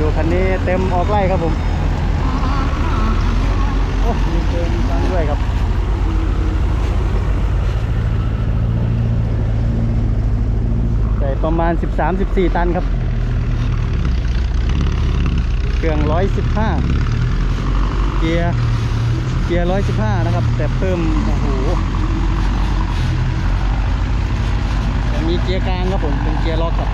ดูคันนี้เต็มออกไล่ครับผม โอ้มีเกมกันด้วยครับใส่ประมาณ 13-14 ตันครับ เครื่อง 115 เกียร์เกียร์ 115 นะครับ แต่เพิ่ม โอ้โหมีเกียร์กลางครับผม เป็นเกียร์ล็อกครับ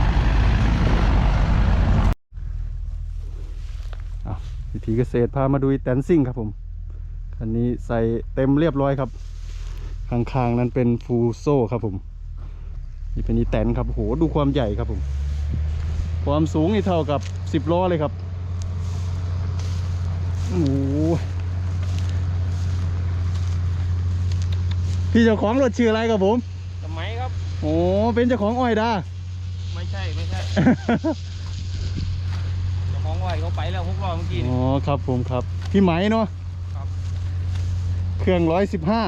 าววิธีเกษตรพามาดูอีแตนซิ่งครับผม คันนี้ใส่เต็มเรียบร้อยครับข้างๆนั้นเป็นฟูลโซ่ครับผมนี่เป็นอีแตนครับโอ้โหดูความใหญ่ครับผม ความสูงนี่เท่ากับสิบล้อเลยครับโอ้โหพี่เจ้าของรถชื่ออะไรครับผมสมัยครับ โอ้เป็นเจ้าของอ้อยดาไม่ใช่ ไม่ใช่ เจ้าของว่าเขาไปแล้วพวกเราเมื่อกี้อ๋นี่อครับผมครับ พี่ไหมเนาะครับเครื่องร้อยสิบห้า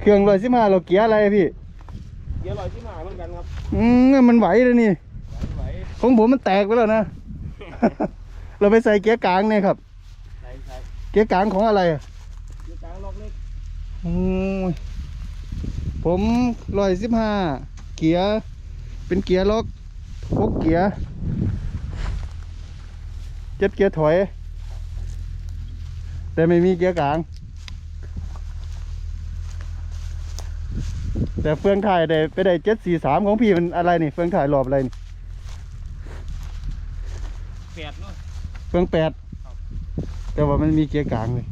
เครื่องร้อยสิบห้าเราเกียร์อะไรพี่เดี๋ยวลอยที่มาเหมือนกันครับอืมมันไหวเลยนี่ไหวของผมมันแตกไปแล้วนะ เราไปใส่เกียร์กลางเนี่ยครับใช่ใช่เกียร์กลางของอะไรอะเดี๋ยวกลางล็อกเล็กโอ้ยผมร้อยสิบห้าเกียร์ เป็นเกียร์ล็อกหกเกียร์เจ็ดเกียร์ถอย แต่ไม่มีเกียร์กลาง แต่เฟืองถ่ายได้ไปได้เจ็ดสี่สามของพี่มันอะไรนี่ เฟืองถ่ายรอบอะไรนี่แปดเนาะเฟืองแปดครับแต่ว่ามันมีเกียร์กลางเลย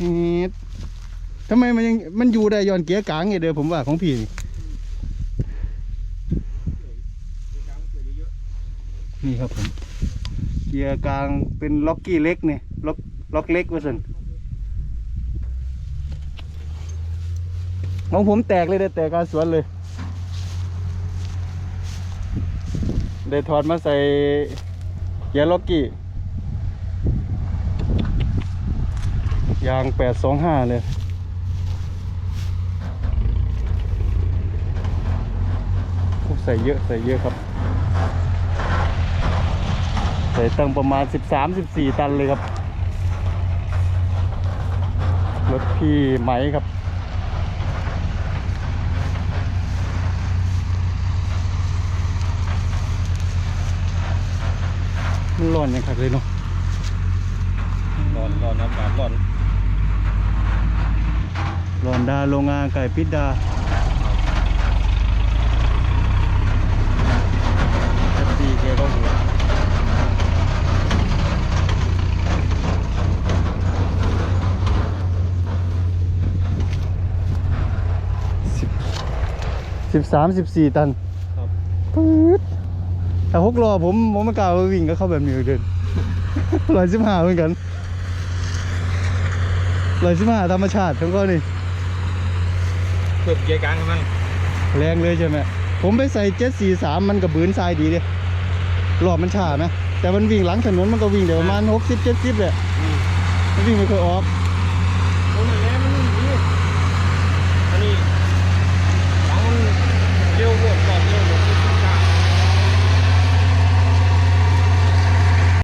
นี่ทำไมมันยังมันอยู่ได้ย้อนเกียร์กลางไงเด้อผมว่าของพี่นี่ เดี๋ยวกลางเกิดเยอะ นี่ครับผมเกียร์กลางเป็นล็อกกี้เล็กเนี่ยล็อกล็อกเล็กว่าสันของผมแตกเลยได้แตกการสวนเลย ได้ถอดมาใส่เกียร์ล็อกกี้ยางแปดสองห้าเลยใส่เยอะ ใส่เยอะครับ ใส่ตั้งประมาณ 13-14 ตันเลยครับ รถพี่ไหมครับมันร้อนยังคักเลยเนาะๆร้อนร้อนอากาศร้อนร้อนดาโรงงานไก่พิษดาเอฟซีแกก็หัวสิบ สิบสามสิบสี่ตันครับปื๊ดแต่หกล้อผมผมไม่กล้าวิ่งก็เข้าแบบนี้เลยเดินร้อยสิบห้าเหมือนกันร้อยสิบห้าธรรมชาติทั้งก็นี่เพิ่มเกียร์กลางให้มันแรงเลยใช่ไหมผมไปใส่เจ็ดสี่สามมันกับบืนทรายดีเลยรอบมันช้าไหมแต่มันวิ่งหลังถนนมันก็วิ่งเดี๋ยวประมาณหกสิบเจ็ดสิบเลยอืมมันวิ่งไม่ค่อยออกโอ้นั่นแหละ